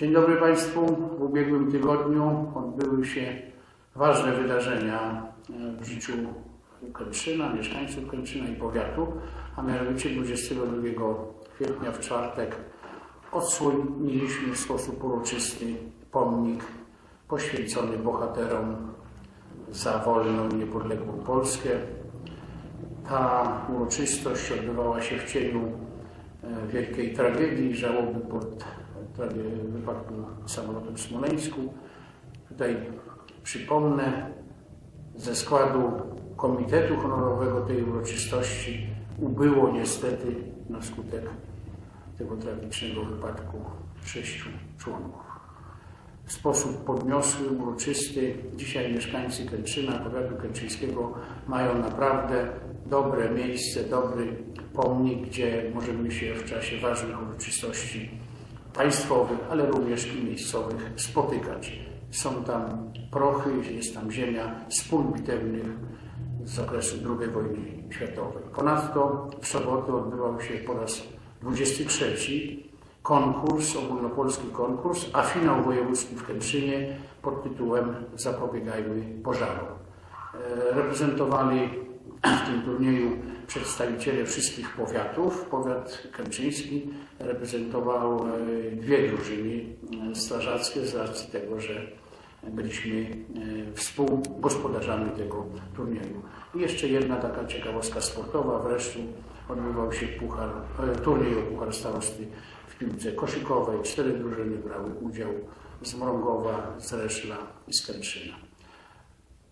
Dzień dobry Państwu. W ubiegłym tygodniu odbyły się ważne wydarzenia e, w życiu Kętrzyna, mieszkańców Kętrzyna i powiatu, a mianowicie 22 kwietnia w czwartek odsłoniliśmy w sposób uroczysty pomnik poświęcony bohaterom za wolną i niepodległą Polskę. Ta uroczystość odbywała się w cieniu wielkiej tragedii, żałoby trage- wypadku samolotem w Smoleńsku. Tutaj przypomnę, ze składu Komitetu Honorowego tej uroczystości ubyło niestety na skutek tego tragicznego wypadku sześciu członków. W sposób podniosły, uroczysty. Dzisiaj mieszkańcy Kętrzyna, powiatu kętrzyńskiego mają naprawdę dobre miejsce, dobry pomnik, gdzie możemy się w czasie ważnych uroczystości państwowych, ale również i miejscowych spotykać. Są tam prochy, jest tam ziemia z pól bitewnych z okresu II wojny światowej. Ponadto w sobotę odbywał się po raz 23 konkurs, ogólnopolski konkurs, a finał wojewódzki w Kętrzynie pod tytułem Zapobiegajmy pożarom. E, Reprezentowali w tym turnieju przedstawiciele wszystkich powiatów. Powiat kętrzyński reprezentował e, dwie drużyny e, strażackie z racji tego, że byliśmy współgospodarzami tego turnieju. I jeszcze jedna taka ciekawostka sportowa. Wreszcie odbywał się puchar, turniej o Puchar Starosty piłce koszykowej. Cztery drużyny brały udział z Mrągowa, z Reszla i z.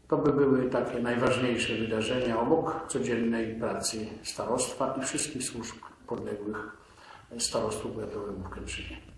To by były takie najważniejsze wydarzenia obok codziennej pracy starostwa i wszystkich służb podległych starostwu powiatowemu w Kętrzynie.